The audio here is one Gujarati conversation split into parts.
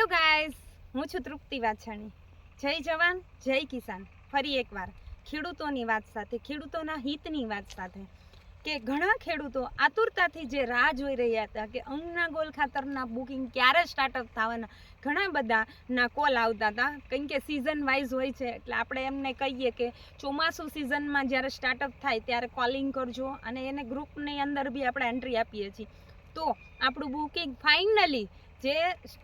હેલો ગાઈઝ હું છું તૃપ્તિ વાછાણી. જય જવાન, જય કિસાન. ફરી એકવાર ખેડૂતોની વાત સાથે, ખેડૂતોના હિતની વાત સાથે કે ઘણા ખેડૂતો આતુરતાથી જે રાહ જોઈ રહ્યા હતા કે અંગના ગોલ ખાતરના બુકિંગ ક્યારે સ્ટાર્ટઅપ થવાના, ઘણા બધા ના કોલ આવતા હતા. કેમ કે સિઝન વાઇઝ હોય છે, એટલે આપણે એમને કહીએ કે ચોમાસું સિઝનમાં જ્યારે સ્ટાર્ટઅપ થાય ત્યારે કોલિંગ કરજો અને એને ગ્રુપની અંદર બી આપણે એન્ટ્રી આપીએ છીએ. તો આપણું બુકિંગ ફાઇનલી જે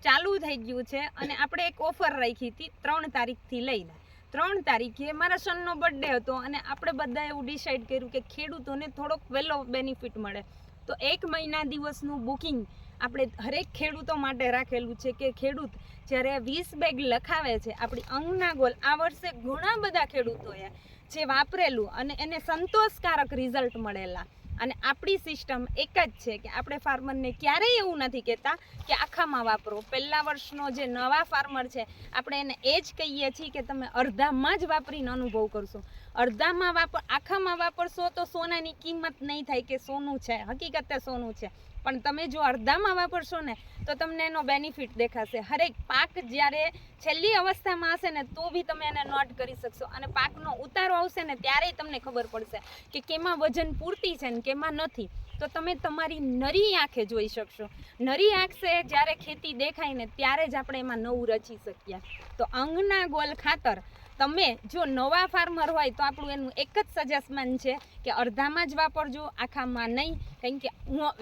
ચાલુ થઈ ગયું છે અને આપણે એક ઓફર રાખી હતી ત્રણ તારીખથી લઈને. ત્રણ તારીખે મારા સનનો બર્થડે હતો અને આપણે બધા એવું ડિસાઈડ કર્યું કે ખેડૂતોને થોડોક વહેલો બેનિફિટ મળે. તો એક મહિના દિવસનું બુકિંગ આપણે હરેક ખેડૂતો માટે રાખેલું છે કે ખેડૂત જ્યારે વીસ બેગ લખાવે છે, આપણી અંગના ગોલ, આ વર્ષે ઘણા બધા ખેડૂતોએ જે વાપરેલું અને એને સંતોષકારક રિઝલ્ટ મળેલા. અને આપણી સિસ્ટમ એક જ છે કે આપણે ફાર્મરને ક્યારેય એવું નથી કહેતા કે આખામાં વાપરો. પહેલા વર્ષનો જે નવા ફાર્મર છે, આપણે એને એ જ કહીએ છીએ કે તમે અડધામાં જ વાપરીને અનુભવ કરશો. અડધામાં વાપર, આખામાં વાપરશો તો સોનાની કિંમત નહીં થાય કે સોનું છે, હકીકતે સોનું છે. પણ તમે જો અડધામાં પડશો ને, તો તમને એનો બેનિફિટ દેખાશે. હરેક પાક જ્યારે છેલ્લી અવસ્થામાં હશે ને, તો બી તમે એને નોટ કરી શકશો. અને પાકનો ઉતારો આવશે ને ત્યારે તમને ખબર પડશે કે કેમાં વજન પૂરતી છે ને કેમાં નથી. તો તમે તમારી નરી આંખે જોઈ શકશો. નરી આંખે જ્યારે ખેતી દેખાય ને, ત્યારે જ આપણે એમાં નવું રચી શકીએ. તો અંગના ગોલ ખાતર તમે જો નવા ફાર્મર હોય તો આપણું એનું એક જ સજેશન છે કે અડધામાં જ વાપરજો, આખામાં નહીં. કારણ કે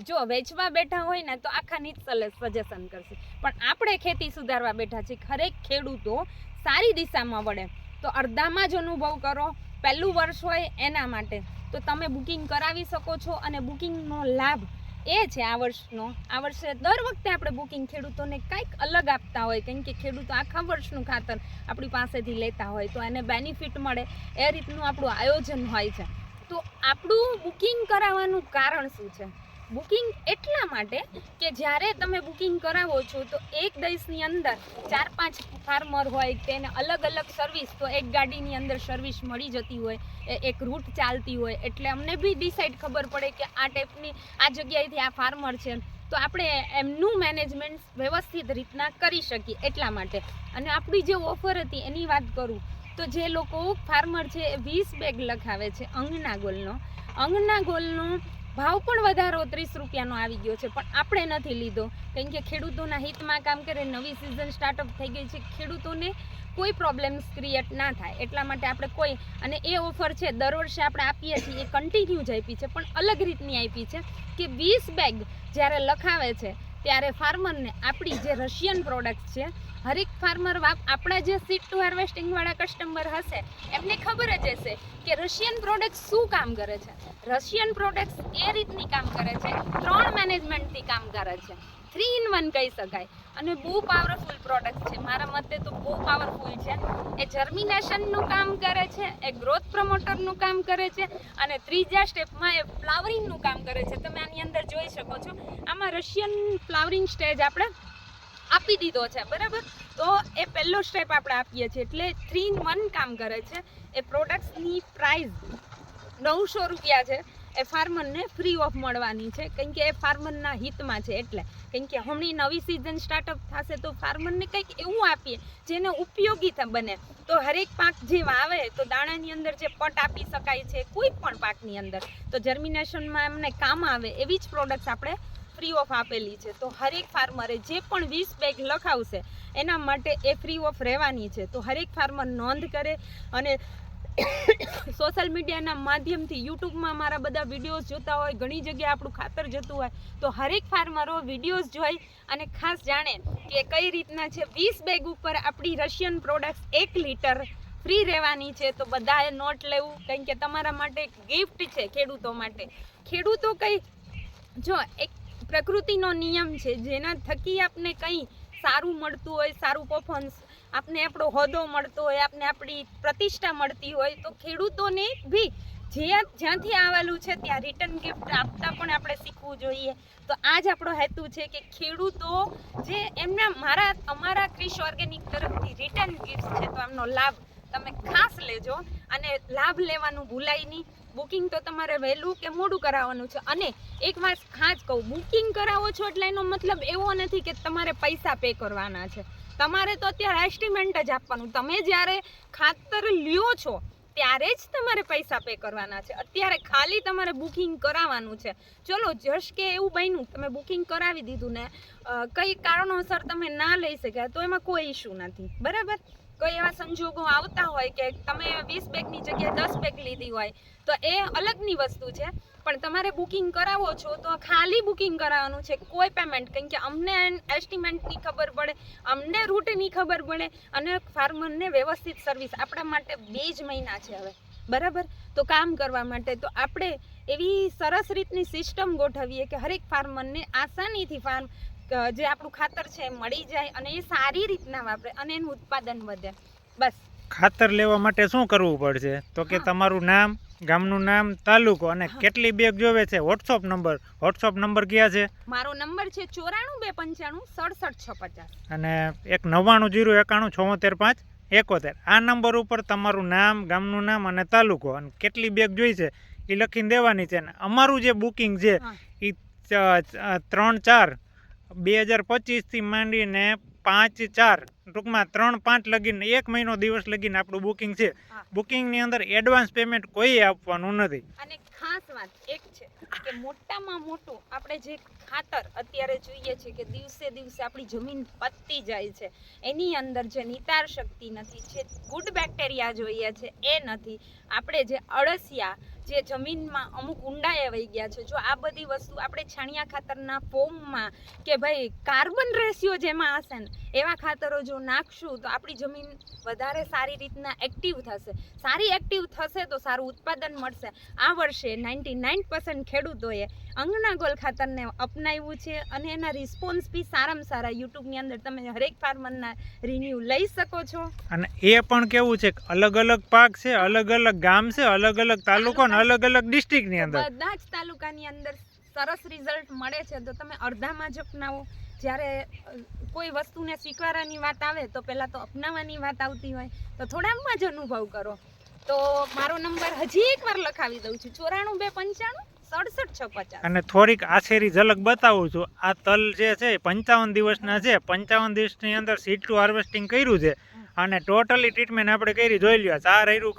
જો વેચવા બેઠા હોય ને તો આખાની જ સજેશન કરશે. પણ આપણે ખેતી સુધારવા બેઠા છીએ, ખરેખ ખેડૂતો સારી દિશામાં વળે. તો અડધામાં જ અનુભવ કરો, પહેલું વર્ષ હોય એના માટે. તો તમે બુકિંગ કરાવી શકો છો અને બુકિંગનો લાભ એ છે આ વર્ષનો. આ વર્ષે દર વખતે આપણે બુકિંગ ખેડૂતોને કંઈક અલગ આપતા હોય, કેમ કે ખેડૂતો આખા વર્ષનું ખાતર આપણી પાસેથી લેતા હોય, તો એને બેનિફિટ મળે. એ રીતનું આપણું આયોજન હોય છે. તો આપણું બુકિંગ કરાવવાનું કારણ શું છે? બુકિંગ એટલા માટે કે જ્યારે તમે બુકિંગ કરાવો છો, તો એક દેશની અંદર ચાર પાંચ ફાર્મર હોય, તેને અલગ અલગ સર્વિસ, તો એક ગાડીની અંદર સર્વિસ મળી જતી હોય એક રૂટ ચાલતી હોય, એટલે અમને બી ડિસાઈડ ખબર પડે કે આ ટાઈપની, આ જગ્યાએથી આ ફાર્મર છે. તો આપણે એમનું મેનેજમેન્ટ વ્યવસ્થિત રીતના કરી શકીએ એટલા માટે. અને આપણી જે ઓફર હતી, એની વાત કરું, તો જે લોકો ફાર્મર છે, એ વીસ બેગ લખાવે છે અંગના ગોલનો. અંગના ગોલનો ભાવ પણ વધારો ત્રીસ રૂપિયાનો આવી ગયો છે, પણ આપણે નથી લીધો. કેમ કે ખેડૂતોના હિતમાં કામ કરે, નવી સિઝન સ્ટાર્ટઅપ થઈ ગઈ છે, ખેડૂતોને કોઈ પ્રોબ્લેમ્સ ક્રિએટ ના થાય. એટલા માટે આપણે કોઈ, અને એ ઓફર છે, દર વર્ષે આપણે આપીએ છીએ, એ કન્ટિન્યુ જ આપી છે, પણ અલગ રીતની આપી છે કે વીસ બેગ જ્યારે લખાવે છે, ત્યારે ફાર્મરને આપણી જે રશિયન પ્રોડક્ટ છે હરેક ફાર્મર વાપ આપણા જે સીટ ટુ હાર્વેસ્ટિંગવાળા કસ્ટમર હશે, એમને ખબર જ હશે કે રશિયન પ્રોડક્ટ શું કામ કરે છે. રશિયન પ્રોડક્ટ્સ એ રીતની કામ કરે છે, ત્રણ મેનેજમેન્ટથી કામ કરે છે. થ્રી ઇન વન કહી શકાય. અને બહુ પાવરફુલ પ્રોડક્ટ છે. મારા મતે તો બહુ પાવરફુલ છે. એ જર્મિનેશનનું કામ કરે છે, એ ગ્રોથ પ્રમોટરનું કામ કરે છે, અને ત્રીજા સ્ટેપમાં એ ફ્લાવરિંગનું કામ કરે છે. તમે આની અંદર જોઈ શકો છો. આમાં રશિયન ફ્લાવરિંગ સ્ટેજ આપણે આપી દીધો છે, બરાબર? તો એ પહેલો સ્ટેપ આપણે આપીએ છીએ. એટલે થ્રી ઇન વન કામ કરે છે. એ પ્રોડક્ટ્સની પ્રાઇસ નવસો રૂપિયા છે. એ ફાર્મરને ફ્રી ઓફ મળવાની છે. કેમ કે એ ફાર્મરના હિતમાં છે એટલે. કેમ કે હમણાં નવી સિઝન સ્ટાર્ટઅપ થશે તો ફાર્મરને કંઈક એવું આપીએ, જેને ઉપયોગી બને. તો હરેક પાક જે વાવે તો દાણાની અંદર જે પટ આપી શકાય છે, કોઈ પણ પાકની અંદર. તો જર્મિનેશનમાં એમને કામ આવે, એવી જ પ્રોડક્ટ્સ આપણે ફ્રી ઓફ આપેલી છે. તો હરેક ફાર્મરે જે પણ વીસ બેગ લખાવશે, એના માટે એ ફ્રી ઓફ રહેવાની છે. તો હરેક ફાર્મર નોંધ કરે અને સોશિયલ મીડિયાના માધ્યમથી યુટ્યુબમાં મારા બધા વિડીયોઝ જોતા હોય, ઘણી જગ્યાએ આપણું ખાતર જતું હોય, તો હરેક ફાર્મરો વિડીયોઝ જોઈ અને ખાસ જાણે કે કઈ રીતના છે, વીસ બેગ ઉપર આપણી રશિયન પ્રોડક્ટ્સ એક લીટર ફ્રી રહેવાની છે. તો બધાએ નોટ લેવું, કારણ કે તમારા માટે ગિફ્ટ છે ખેડૂતો માટે. ખેડૂતો કંઈ, જો એક પ્રકૃતિનો નિયમ છે, જેના થકી આપને કંઈ સારું મળતું હોય, સારું પર્ફોર્મન્સ આપને આપણો હોદ્દો મળતો હોય, આપને આપણી પ્રતિષ્ઠા મળતી હોય, તો ખેડૂતોને બી જ્યાં જ્યાંથી આવેલું છે, ત્યાં રિટર્ન ગિફ્ટ આપતા પણ આપણે શીખવું જોઈએ. તો આ જ આપણો હેતુ છે કે ખેડૂતો જે એમના મારા, અમારા ક્રિશ ઓર્ગેનિક તરફથી રિટર્ન ગિફ્ટ છે, તો એમનો લાભ તમે ખાસ લેજો અને લાભ લેવાનું ભૂલાય નહીં. બુકિંગ તો તમારે વહેલું કે મોડું કરાવવાનું છે? અને એક વાત ખાસ કહું, બુકિંગ કરાવો છો એટલે એનો મતલબ એવો નથી કે તમારે પૈસા પે કરવાના છે. તમારે તો અત્યારે એસ્ટિમેન્ટ જ આપવાનું. તમે જ્યારે ખાતર લ્યો છો, ત્યારે જ તમારે પૈસા પે કરવાના છે. અત્યારે ખાલી તમારે બુકિંગ કરાવવાનું છે. ચલો, જશ કે એવું બન્યું, તમે બુકિંગ કરાવી દીધું ને કઈ કારણોસર તમે ના લઈ શક્યા, તો એમાં કોઈ ઇશ્યુ નથી. બરાબર? કોઈ એવા સંજોગો આવતા હોય કે તમે વીસ બેગની જગ્યાએ દસ બેગ લીધી હોય, તો એ અલગની વસ્તુ છે. પણ તમારે બુકિંગ કરાવો છો, તો ખાલી બુકિંગ કરાવવાનું છે, કોઈ પેમેન્ટ. કેમ કે અમને એસ્ટિમેન્ટની ખબર પડે, અમને રૂટની ખબર પડે, અને ફાર્મરને વ્યવસ્થિત સર્વિસ આપણા માટે બે જ મહિના છે હવે. બરાબર? તો કામ કરવા માટે, તો આપણે એવી સરસ રીતની સિસ્ટમ ગોઠવીએ કે હરેક ફાર્મરને આસાનીથી ફાર્મ જે આપણું ખાતર છે મળી જાય અને એ સારી રીતના વાપરે અને એનું ઉત્પાદન વધે. બસ. ખાતર લેવા માટે શું કરવું પડશે? તો કે તમારું નામ ગામનું નામ તાલુકો અને કેટલી બેગ જોવે છે? વોટ્સઅપ નંબર વોટ્સઅપ નંબર કયા છે? મારો નંબર છે ચોરાણું બે પંચાણું સડસઠ છ પચાસ. અને એક નવ્વાણું જીરો એકાણું છોતેર પાંચ એકોતેર. આ નંબર ઉપર તમારું નામ ગામનું નામ અને તાલુકો અને કેટલી બેગ જોઈ છે એ લખીને દેવાની છે. અને અમારું જે બુકિંગ છે એ ત્રણ ચાર બે હજાર પચીસથી માંડીને પાંચ ચાર ટૂંકમાં ત્રણ પાંચ લગીને એક મહિનો દિવસ લગીને આપણું બુકિંગ છે. બુકિંગની અંદર એડવાન્સ પેમેન્ટ કોઈ આપવાનું નથી. અને ખાસ વાત એક છે કે મોટામાં મોટું આપણે જે ખાતર અત્યારે જોઈએ છે કે દિવસે દિવસે આપણી જમીન પતતી જાય છે. એની અંદર જે નિતાર શક્તિ નથી જે ગુડ બેક્ટેરિયા જોઈએ છે એ નથી. આપણે જે અળસિયા જે જમીનમાં અમુક ઊંડાએ વહી ગયા છે. જો આ બધી વસ્તુ આપણે છાણિયા ખાતરના ફોર્મમાં કે ભાઈ કાર્બન રેશિયો જેમાં હશે ને, એવા ખાતરો જો નાખશું તો આપણી જમીન વધારે સારી રીતના એક્ટિવ થશે. સારી એક્ટિવ થશે તો સારું ઉત્પાદન મળશે. આ વર્ષે નાઇન્ટી નાઇન પર્સન્ટ ખેડૂતોએ અંગના ગોલ ખાતરને અપનાવ્યું છે અને એના રિસ્પોન્સ બી સારામાં સારા. યુટ્યુબની અંદર તમે હરેક ફાર્મરના રિન્યુ લઈ શકો છો. અને એ પણ કેવું છે અલગ અલગ પાક છે અલગ અલગ ગામ છે અલગ અલગ તાલુકો અને અલગ અલગ ડિસ્ટ્રિક્ટની અંદર. બધા જ તાલુકાની અંદર સરસ રિઝલ્ટ મળે છે. તો તમે અડધામાં જ અપનાવો. જ્યારે કોઈ વસ્તુને સ્વીકારવાની વાત આવે તો પહેલાં તો અપનાવવાની વાત આવતી હોય. તો થોડામાં જ અનુભવ કરો. તો મારો નંબર હજી એકવાર લખાવી દઉં છું. ચોરાણું બે પંચાણું સડસઠ છ પચાસ. અને થોડીક આછેરી ઝલક બતાવું છું. આ તલ જે છે પંચાવન દિવસના છે. પંચાવન દિવસની અંદર સીટ ટુ હાર્વેસ્ટિંગ કર્યું છે. અને ટોટલી ટ્રીટમેન્ટ આપણે કરી જોઈ લ્યો. ચાર રહ્યું